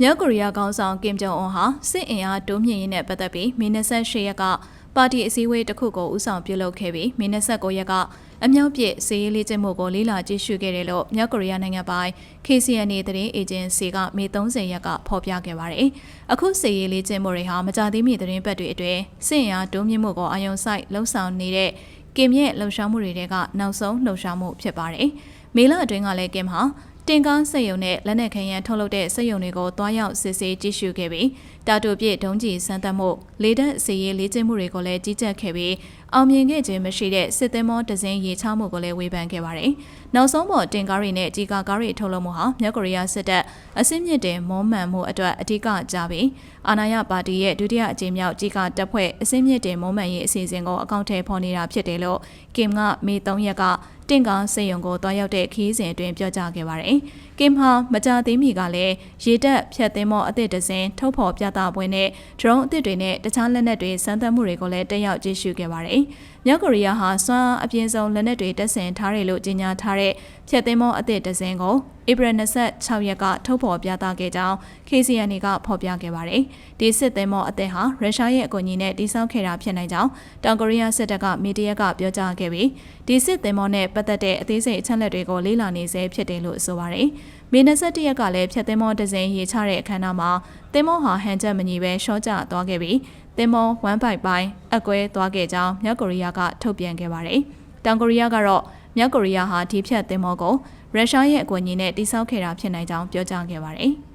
မြောက်ကိုရီးယားခေါင်းဆောင်ကင်ဂျုံအွန်ဟာစစ်အင်အားတိုးမြင့်ရေးနဲ့ပတ်သက်ပြီးမင်း28ရက်ကပါတီအစည်းအဝေးတစ်ခုကိုဦးဆောင်ပြုလုပ်ခဲ့ပြီးမင်း29ရက်ကအမြောက်ပြစ်စီးရေးလေးကျမှုကိုလေးလာကြည့်ရှုခဲ့တယ်လို့မြောက်ကိုရီးယားနိုင်ငံပိုင် KCNA သတင်းအေဂျင်စီကမေ30ရက်ကဖော်ပြခဲ့ပါတယ်။အခုစီးရေးလေးကျမှုတွေဟာမကြသေးမီသတင်းပတ်တွေအတွင်းစစ်အင်အားတိုးမြင့်မှုကိုအာရုံစိုက်လှုံ့ဆော်နေတဲ့ကင်ရဲ့လှုပ်ရှားမှုတွေကနောက်ဆုံးလှုပ်ရှားမှုဖြစ်ပါတယ်။မေလအတွင်းကလည်းကင်ဟာ တင်ကားစက်ရုံနဲ့လက်နက်ခဲယမ်းထုတ်လုပ်တဲ့စက်ရုံတွေကိုတွားရောက်စစ်ဆေးကြည့်ရှုခဲ့ပြီးတာတိုပြည့်ဒုံးကျည်စမ်းသပ်မှုလေတပ်စီရေးလေ့ကျင့်မှုတွေကိုလည်းကြီးကြပ်ခဲ့ပြီးအောင်မြင်ခဲ့ခြင်းမရှိတဲ့စစ်သင်္ဘောဒဇင်းရေချမှုကိုလည်းဝေဖန်ခဲ့ပါတယ်။နောက်ဆုံးပေါ်တင်ကားတွေနဲ့ကြီးကားကားတွေထုတ်လုပ်မှုဟာမြောက်ကိုရီးယားစစ်တပ်အစင်းမြင့်တင်မွမ်းမံမှုအတွက်အဓိကကြပြီးအာဏာရပါတီရဲ့ဒုတိယအကြိမ်မြောက်ကြီးကားတပ်ဖွဲ့အစင်းမြင့်တင်မွမ်းမံရေးအစီအစဉ်ကိုအကောင့်ထဲဖော်နေတာဖြစ်တယ်လို့ကင်ကမေ3ရက်ကတင့်ကားစေယုံကိုတွားရောက်တဲ့ခီးစဉ်အတွင်းပြောကြားခဲ့ပါတယ်။ကင်ဟာမကြသေးမီကလည်းရေတပ်ဖြတ်သင်းမောအသစ်တစင်ထုတ်ဖော်ပြသပွဲနဲ့ drone အသစ်တွေနဲ့တခြားလက်နက်တွေစမ်းသပ်မှုတွေကိုလည်းတက်ရောက်ကြည့်ရှုခဲ့ပါတယ်။မြောက်ကိုရီးယားဟာစွမ်းအပြင်းဆုံးလက်နက်တွေတပ်ဆင်ထားတယ်လို့ကြေညာထားတဲ့ဖြတ်သင်းမောအသစ်တစင်ကိုဧပြီ26ရက်ကထုတ်ဖော်ပြသခဲ့ကြောင်း KCNA ကဖော်ပြခဲ့ပါတယ်။ဒီစစ်သင်းမောအသစ်ဟာရုရှားရဲ့အကူအညီနဲ့တိစောက်ခဲ့တာဖြစ်နိုင်ကြောင်းတောင်ကိုရီးယားစစ်တပ်ကမီဒီယာကပြောကြားခဲ့ပြီးဒီစစ်သင်းမောနဲ့ပတ်သက်တဲ့အသေးစိတ်အချက်အလက်တွေကိုလေ့လာနေဆဲဖြစ်တယ်လို့ဆိုပါတယ်။မေ21ရက်ကလည်းဖြတ်သင်းမောဒဇင်ရေးချတဲ့အခမ်းအနားမှာသင်းမောဟာဟန်ချက်မညီပဲရှော့ကျသွားခဲ့ပြီးသင်းမော1ပိုက်ပိုင်းအကွဲသွားခဲ့ကြောင်းမြောက်ကိုရီးယားကထုတ်ပြန်ခဲ့ပါတယ်။တောင်ကိုရီးယားကတော့မြောက်ကိုရီးယားဟာဒီဖြတ်သင်းမောကိုရုရှားရဲ့အကူအညီနဲ့တိစောက်ခဲ့တာဖြစ်နိုင်ကြောင်းပြောကြားခဲ့ပါတယ်။